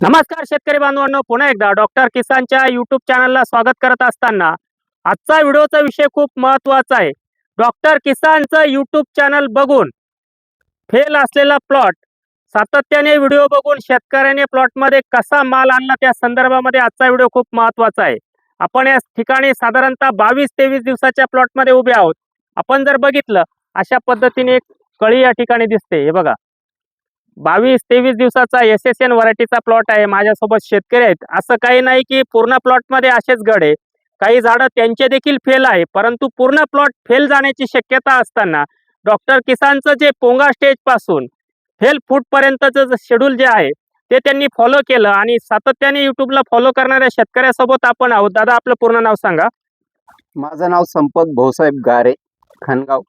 नमस्कार शेतकरी बांधवांनो पुन्हा एकदा डॉक्टर किसानच्या युट्यूब चॅनलला स्वागत करत असताना आजचा व्हिडिओचा विषय खूप महत्त्वाचा आहे. डॉक्टर किसानचं युट्यूब चॅनल बघून फेल असलेला प्लॉट सातत्याने व्हिडिओ बघून शेतकऱ्याने प्लॉटमध्ये कसा माल आणला त्या संदर्भामध्ये आजचा व्हिडिओ खूप महत्त्वाचा आहे. आपण या ठिकाणी साधारणतः बावीस तेवीस दिवसाच्या प्लॉटमध्ये उभे आहोत. आपण जर बघितलं अशा पद्धतीने एक कळी या ठिकाणी दिसते. हे बघा. बावीस तेवीस दिवसाचा एस एस एन व्हरायटीचा प्लॉट आहे. माझ्यासोबत शेतकरी आहेत. असं काही नाही की पूर्ण प्लॉटमध्ये असेच गड आहे काही झाडं त्यांचे देखील फेल आहे. परंतु पूर्ण प्लॉट फेल जाण्याची शक्यता असताना डॉक्टर किसानचं जे पोंगा स्टेजपासून फेल फूट पर्यंतचं जे शेड्यूल जे आहे ते त्यांनी फॉलो केलं आणि सातत्याने युट्यूबला फॉलो करणाऱ्या शेतकऱ्यासोबत आपण आहोत. दादा आपलं पूर्ण नाव सांगा. माझं नाव संपत भाऊसाहेब गारे खानगाव.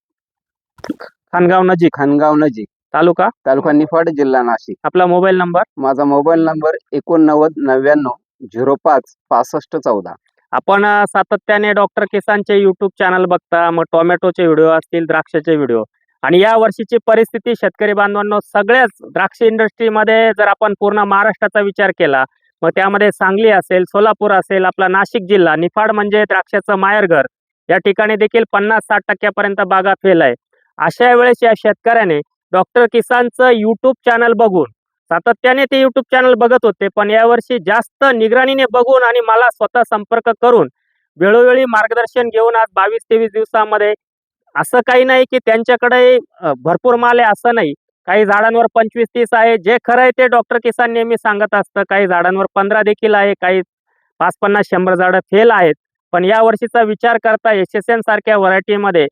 खानगाव नजीक. खानगाव नजीक. तालुका? तालुका निफाड जिल्हा नाशिक. आपला मोबाईल नंबर? माझा मोबाईल नंबर एकोणनव्वद नव्याण्णव झिरो पाच पासष्ट चौदा. आपण सातत्याने डॉक्टर किसानचे युट्यूब चॅनल बघता मग टोमॅटोचे व्हिडिओ असतील द्राक्षाचे व्हिडिओ. आणि या वर्षीची परिस्थिती शेतकरी बांधवांनो सगळ्याच द्राक्ष इंडस्ट्रीमध्ये जर आपण पूर्ण महाराष्ट्राचा विचार केला मग त्यामध्ये सांगली असेल सोलापूर असेल आपला नाशिक जिल्हा निफाड म्हणजे द्राक्षाचं माहेरघर. या ठिकाणी देखील पन्नास साठ टक्क्यापर्यंत बागा फेल आहे. अशा वेळेस या शेतकऱ्याने डॉक्टर किसानचं यूट्यूब चॅनल बघून. सातत्याने ते यूट्यूब चॅनल बघत होते पण यावर्षी जास्त निगराणीने बघून आणि मला स्वतः संपर्क करून वेळोवेळी मार्गदर्शन घेऊन आज बावीस तेवीस दिवसामध्ये असं काही नाही की त्यांच्याकडे भरपूर माल आहे असं नाही. काही झाडांवर पंचवीस तीस आहे जे खरं आहे ते डॉक्टर किसान नेहमी सांगत असतं. काही झाडांवर पंधरा देखील आहे काही पाच पन्नास शंभर झाडं फेल आहेत. पण या वर्षीचा विचार करता एस एस एन सारख्या व्हरायटीमध्ये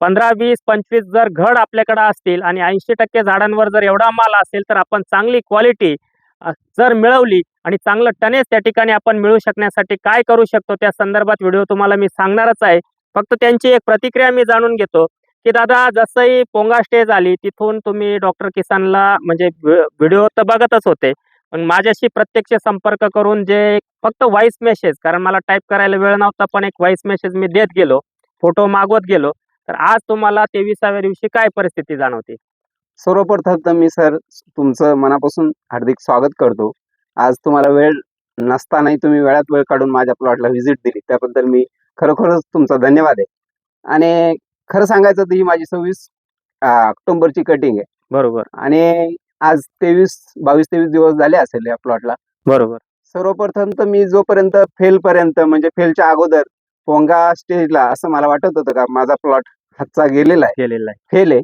पंधरा वीस पंचवीस जर घड आपल्याकडे असतील आणि ऐंशी टक्के झाडांवर जर एवढा माल असेल तर आपण चांगली क्वालिटी जर मिळवली आणि चांगलं टनेज त्या ठिकाणी आपण मिळू शकण्यासाठी काय करू शकतो त्या संदर्भात व्हिडिओ तुम्हाला मी सांगणारच आहे. फक्त त्यांची एक प्रतिक्रिया मी जाणून घेतो की दादा जसंही पोंगा स्टेज आली तिथून तुम्ही डॉक्टर किसानला म्हणजे व्हिडिओ तर बघतच होते. पण माझ्याशी प्रत्यक्ष संपर्क करून जे फक्त व्हॉइस मेसेज कारण मला टाईप करायला वेळ नव्हता पण एक व्हॉइस मेसेज मी देत गेलो. फोटो मागवत गेलो. तर आज तुम्हाला तेविसाव्या दिवशी काय परिस्थिती जाणवते? सर्वप्रथम तर मी सर तुमचं मनापासून हार्दिक स्वागत करतो. आज तुम्हाला वेळ नसतानाही तुम्ही वेळात वेळ काढून माझ्या प्लॉटला व्हिजिट दिली त्याबद्दल मी खरोखरच तुमचा धन्यवाद आहे. आणि खरं सांगायचं तर ही माझी सव्वीस ऑक्टोबरची कटिंग आहे. बरोबर. आणि आज तेवीस बावीस तेवीस दिवस झाले असेल या प्लॉटला. बरोबर. सर्वप्रथम तर मी जोपर्यंत फेल पर्यंत म्हणजे फेलच्या अगोदर पोंगा स्टेजला असं मला वाटत होतं का माझा प्लॉट हातचा गेलेला आहे. केलेलं आहे. फेल आहे.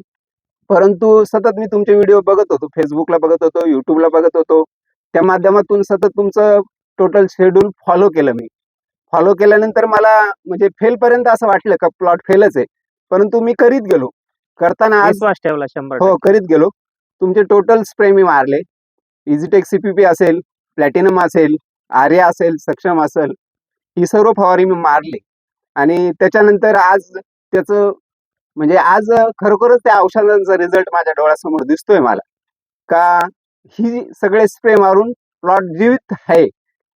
परंतु सतत मी तुमचे व्हिडिओ बघत होतो. फेसबुकला बघत होतो युट्यूबला बघत होतो. त्या माध्यमातून सतत तुमचं टोटल शेड्यूल फॉलो केलं मी. फॉलो केल्यानंतर मला म्हणजे फेल पर्यंत असं वाटलं का प्लॉट फेलच आहे. परंतु मी करीत गेलो. करताना आज विश्वास ठेवला शंभर हो करीत गेलो. तुमचे टोटल स्प्रे मी मारले. इझीटेक सीपीपी असेल प्लॅटिनम असेल आर्या असेल सक्षम असेल ही सर्व फवारी मी मारली. आणि त्याच्यानंतर आज त्याचं म्हणजे आज खरोखरच त्या औषधांचा रिझल्ट माझ्या डोळ्यासमोर दिसतोय मला. का ही सगळे स्प्रे मारून प्लॉट जीवित आहे.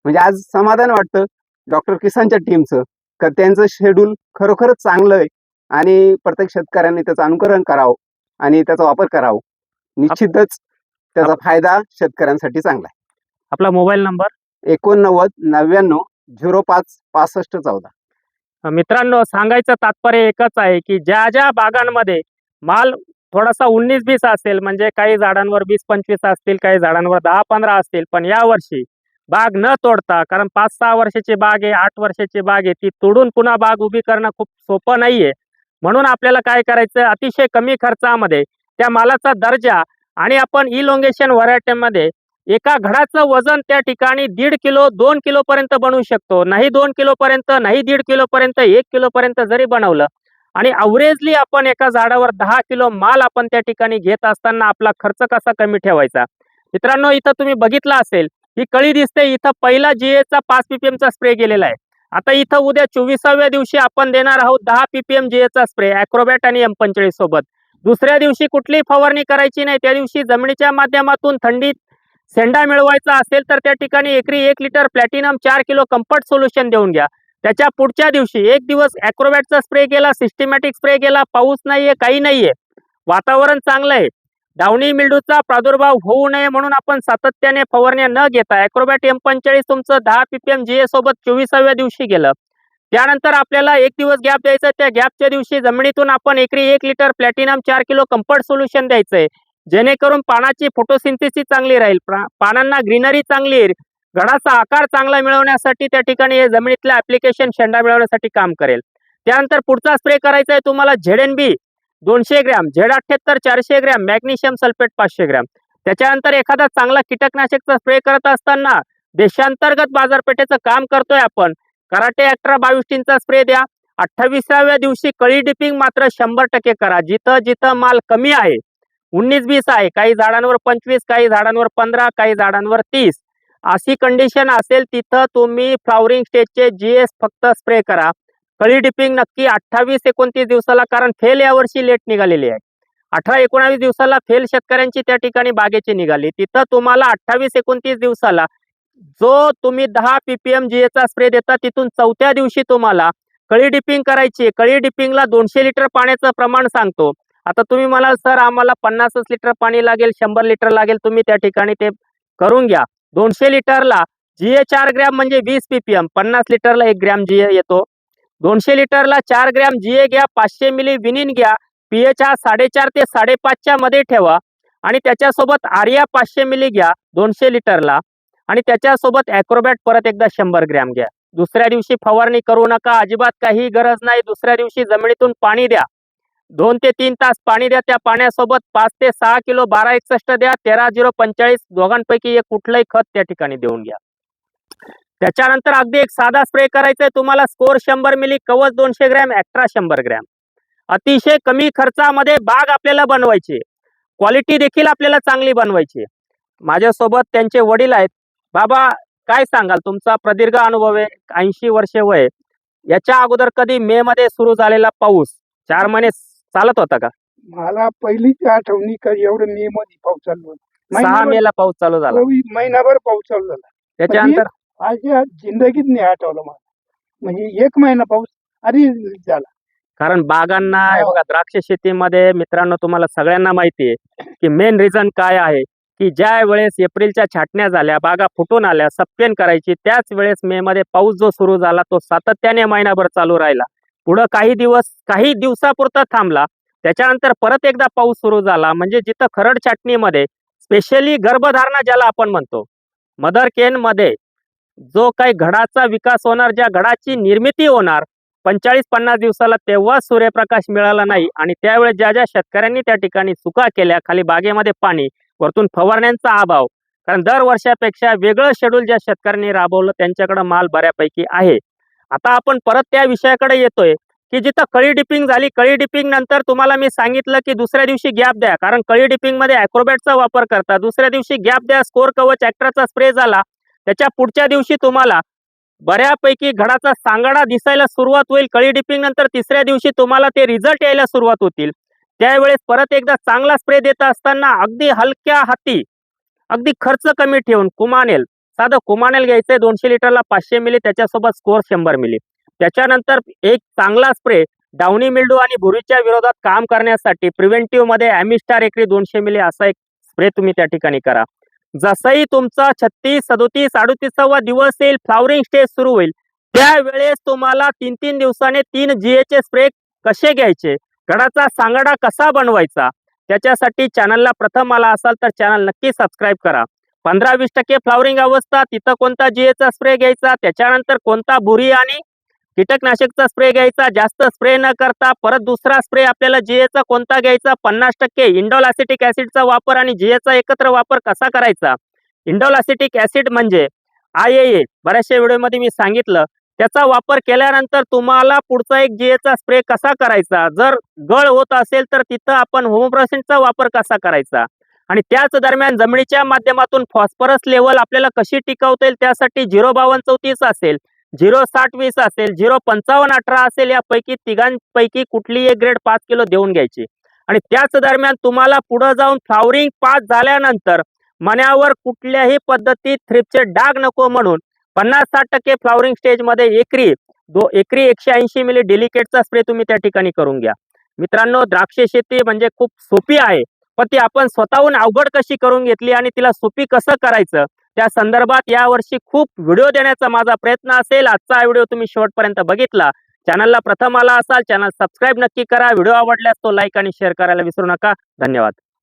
म्हणजे आज समाधान वाटतं. डॉक्टर किसानच्या टीमचं का त्यांचं शेड्यूल खरोखरच चांगलं आहे. आणि प्रत्येक शेतकऱ्यांनी त्याचं अनुकरण करावं. आणि त्याचा वापर करावा. निश्चितच त्याचा फायदा शेतकऱ्यांसाठी चांगला आपला मोबाईल नंबर? आहे एकोणनव्वद नव्याण्णव झिरो पाच पासष्ट चौदा. मित्रांनो सांगायचं तात्पर्य एकच आहे की ज्या ज्या बागांमध्ये माल थोडासा उन्नीस बीस असेल म्हणजे काही झाडांवर वीस पंचवीस असतील काही झाडांवर दहा पंधरा असतील पण या वर्षी बाग न तोडता कारण पाच सहा वर्षाची बाग आहे आठ वर्षाची बाग आहे ती तोडून पुन्हा बाग उभी करणं खूप सोपं नाहीये. म्हणून आपल्याला काय करायचं अतिशय कमी खर्चामध्ये त्या मालाचा दर्जा आणि आपण इलोंगेशन व्हरायटीमध्ये एका घडाचं वजन त्या ठिकाणी दीड किलो दोन किलो पर्यंत बनवू शकतो. नाही दोन किलो पर्यंत नाही दीड किलो पर्यंत एक किलो पर्यंत जरी बनवलं आणि अवरेजली आपण एका झाडावर दहा किलो माल आपण त्या ठिकाणी घेत असताना आपला खर्च कसा कमी ठेवायचा? मित्रांनो इथं तुम्ही बघितलं असेल ही कळी दिसते. इथं पहिला जीएचा पाच पीपीएम चा स्प्रे गेलेला आहे. आता इथं उद्या चोवीसाव्या दिवशी आपण देणार आहोत दहा पीपीएम जीएचा स्प्रे अॅक्रोबॅट आणि एम पंचेचाळीस सोबत. दुसऱ्या दिवशी कुठलीही फवारणी करायची नाही. त्या दिवशी जमिनीच्या माध्यमातून थंडीत सेंडा मिळवायचा असेल तर त्या ठिकाणी एकरी एक लिटर प्लॅटिनम चार किलो कम्फर्ट सोल्युशन देऊन घ्या. त्याच्या पुढच्या दिवशी एक दिवस अॅक्रोबॅटचा स्प्रे केला सिस्टमॅटिक स्प्रे केला पाऊस नाहीये काही नाहीये. वातावरण चांगलं आहे. डावणी मिल्डूचा प्रादुर्भाव होऊ नये म्हणून आपण सातत्याने फवारण्या न घेता अॅक्रोबॅट एम पंचेचाळीस तुमचं दहा पीपीएम जी सोबत चोवीसाव्या दिवशी गेलं त्यानंतर आपल्याला एक दिवस गॅप द्यायचा त्या गॅपच्या दिवशी जमिनीतून आपण एकरी एक लिटर प्लॅटिनम चार किलो कम्फर्ट सोल्युशन द्यायचंय. जेणेकरून पानाची फोटोसिंथेसिस चांगली राहील. पानांना ग्रीनरी चांगली येईल. घडाचा आकार चांगला मिळवण्यासाठी त्या ठिकाणी हे जमिनीतलं ऍप्लिकेशन शेंडा मिळवण्यासाठी काम करेल. त्यानंतर पुढचा स्प्रे करायचा आहे तुम्हाला झेड एन बी दोनशे ग्रॅम झेड अठ्ठ्याहत्तर चारशे ग्रॅम मॅग्नेशियम सल्फेट पाचशे ग्रॅम. त्याच्यानंतर एखादा चांगला कीटकनाशकचा स्प्रे करत असताना देशांतर्गत बाजारपेठेचं काम करतोय आपण. कराटे अठरा बावीस टीनचा स्प्रे द्या. अठ्ठावीसाव्या दिवशी कळी डिपिंग मात्र शंभर टक्के करा. जिथं जिथं माल कमी आहे उन्नीस बीस आहे. काही झाडांवर पंचवीस काही झाडांवर पंधरा काही झाडांवर तीस. अशी कंडिशन असेल तिथं तुम्ही फ्लॉवरिंग स्टेजचे जी एस फक्त स्प्रे करा. कळी डिपिंग नक्की अठ्ठावीस एकोणतीस दिवसाला कारण फेल यावर्षी लेट निघालेली आहे. अठरा एकोणावीस दिवसाला फेल शेतकऱ्यांची त्या ठिकाणी बागेची निघाली. तिथं तुम्हाला अठ्ठावीस एकोणतीस दिवसाला जो तुम्ही दहा पीपीएम जी चा स्प्रे देता तिथून चौथ्या दिवशी तुम्हाला कळी डिपिंग करायची कळी डिपिंगला दोनशे लिटर पाण्याचं प्रमाण सांगतो. आता तुम्ही म्हणाल सर आम्हाला पन्नासच लिटर पाणी लागेल शंभर लिटर लागेल तुम्ही त्या ठिकाणी ते करून घ्या. दोनशे लिटरला जी चार ग्रॅम म्हणजे वीस पीपीएम पन्नास लिटरला एक ग्रॅम जी येतो. दोनशे लिटरला चार ग्रॅम जी घ्या पाचशे मिली विनिन घ्या पीएच हा साडेचार ते साडेपाचच्या मध्ये ठेवा आणि त्याच्यासोबत आर्या पाचशे मिली घ्या दोनशे लिटरला आणि त्याच्यासोबत अॅक्रोबॅट परत एकदा शंभर ग्रॅम घ्या. दुसऱ्या दिवशी फवारणी करू नका अजिबात काही गरज नाही. दुसऱ्या दिवशी जमिनीतून पाणी द्या. दोन ते तीन तास पाणी द्या त्या पाण्यासोबत पाच ते सहा किलो बारा एकसष्ट द्या तेरा झिरो पंचेचाळीस दोघांपैकी एक कुठलंही खत त्या ठिकाणी देऊन घ्या. त्याच्यानंतर अगदी एक साधा स्प्रे करायचा आहे तुम्हाला स्कोर शंभर मिली कवच दोनशे ग्रॅम ॲक्ट्रा शंभर ग्रॅम. अतिशय कमी खर्चामध्ये बाग आपल्याला बनवायची क्वालिटी देखील आपल्याला चांगली बनवायची माझ्यासोबत त्यांचे वडील आहेत. बाबा काय सांगाल? तुमचा प्रदीर्घ अनुभव आहे ऐंशी वर्षे वय याच्या अगोदर कधी मे मध्ये सुरू झालेला पाऊस चार महिने चालत होता का? मला पहिलीच आठवणी का एवढं मे मध्ये पाऊस चालू होता. सहा मे ला पाऊस चालू झाला. होई, महिनाभर पाऊस चालू झाला. त्याच्यानंतर आज या जिंदगीत नाही आठवलं मला. म्हणजे एक महिना पाऊस आधी झाला. कारण बागांना हे हो. बघा द्राक्ष शेतीमध्ये मित्रांनो तुम्हाला सगळ्यांना माहिती आहे की मेन रिझन काय आहे की ज्या वेळेस एप्रिलच्या छाटण्या झाल्या बागा फुटून आल्या सप्पेन करायची त्याच वेळेस मे मध्ये पाऊस जो सुरू झाला तो सातत्याने महिनाभर चालू राहिला. पुढं काही दिवस काही दिवसापुरता थांबला. त्याच्यानंतर परत एकदा पाऊस सुरू झाला. म्हणजे जिथं खरड छाटणीमध्ये स्पेशली गर्भधारणा ज्याला आपण म्हणतो मदर केन मध्ये जो काही घडाचा विकास होणार ज्या घडाची निर्मिती होणार पंचाळीस पन्नास दिवसाला तेव्हा सूर्यप्रकाश मिळाला नाही. आणि त्यावेळेस ज्या ज्या शेतकऱ्यांनी त्या ठिकाणी चुका केल्या खाली बागेमध्ये पाणी वरतून फवारण्यांचा अभाव कारण दर वर्षापेक्षा वेगळं शेड्यूल ज्या शेतकऱ्यांनी राबवलं त्यांच्याकडे माल बऱ्यापैकी आहे. आता आपण परत त्या विषयाकडे येतोय की जिथं कळी डिपिंग झाली कळी डिपिंग नंतर तुम्हाला मी सांगितलं की दुसऱ्या दिवशी गॅप द्या कारण कळी डिपिंगमध्ये अॅक्रोबॅटचा वापर करता दुसऱ्या दिवशी गॅप द्या स्कोर कवच ॲक्ट्राचा स्प्रे झाला त्याच्या पुढच्या दिवशी तुम्हाला बऱ्यापैकी घडाचा सांगाडा दिसायला सुरुवात होईल कळी डिपिंग नंतर तिसऱ्या दिवशी तुम्हाला ते रिझल्ट यायला सुरुवात होतील. त्यावेळेस परत एकदा चांगला स्प्रे देत असताना अगदी हलक्या हाती अगदी खर्च कमी ठेवून कुमानेल साधं कुमानेल घ्यायचंय दोनशे लिटरला पाचशे मिली त्याच्यासोबत स्कोर शंभर मिली. त्याच्यानंतर एक चांगला स्प्रे डाउनी मिल्डू आणि भुरीच्या विरोधात काम करण्यासाठी प्रिव्हेंटिव्हमध्ये ॲमिस्टार एकरी दोनशे मिली असा एक स्प्रे तुम्ही त्या ठिकाणी करा. जसंही तुमचा छत्तीस सदोतीस अडोतीसावा दिवस येईल फ्लावरिंग स्टेज सुरू होईल त्यावेळेस तुम्हाला तीन तीन दिवसाने तीन जीएचे स्प्रे कसे घ्यायचे? गडाचा सांगाडा कसा बनवायचा? त्याच्यासाठी चॅनलला प्रथम आला असाल तर चॅनल नक्की सबस्क्राईब करा. पंधरा वीस टक्के फ्लावरिंग अवस्था तिथं कोणता जीएचा स्प्रे घ्यायचा त्याच्यानंतर कोणता बुरी आणि कीटकनाशकचा स्प्रे घ्यायचा जास्त स्प्रे न करता परत दुसरा स्प्रे आपल्याला जीएचा कोणता घ्यायचा पन्नास टक्के इंडॉल ॲसिटिक ॲसिडचा वापर आणि जीएचा एकत्र वापर कसा करायचा? इंडॉल ॲसिटिक ऍसिड म्हणजे आय ए बऱ्याचशा व्हिडिओमध्ये मी सांगितलं. त्याचा वापर केल्यानंतर तुम्हाला पुढचा एक जीएचा स्प्रे कसा करायचा? जर गळ होत असेल तर तिथं आपण होमोप्रोसेंटचा वापर कसा करायचा? आणि त्याच दरम्यान जमिनीच्या माध्यमातून फॉस्फरस लेवल आपल्याला कशी टिकवता येईल त्यासाठी झिरो बावन्न चौतीस असेल झिरो साठ वीस असेल झिरो पंचावन्न अठरा असेल यापैकी तिघांपैकी कुठली एक ग्रेड पाच किलो देऊन घ्यायची. आणि त्याच दरम्यान तुम्हाला पुढे जाऊन फ्लावरिंग पास झाल्यानंतर मण्यावर कुठल्याही पद्धतीत थ्रिपचे डाग नको म्हणून पन्नास साठ टक्के फ्लावरिंग स्टेजमध्ये एकरी दो एकरी एकशे ऐंशी मिली डेलिकेटचा स्प्रे तुम्ही त्या ठिकाणी करून घ्या. मित्रांनो द्राक्ष शेती म्हणजे खूप सोपी आहे. पण ती आपण स्वतःहून अवघड कशी करून घेतली आणि तिला सोपी कसं करायचं? त्या संदर्भात यावर्षी खूप व्हिडिओ देण्याचा माझा प्रयत्न असेल. आजचा व्हिडिओ तुम्ही शेवटपर्यंत बघितला. चॅनलला प्रथम आला असाल चॅनल सबस्क्राईब नक्की करा. व्हिडिओ आवडल्यास तो लाईक आणि शेअर करायला विसरू नका. धन्यवाद.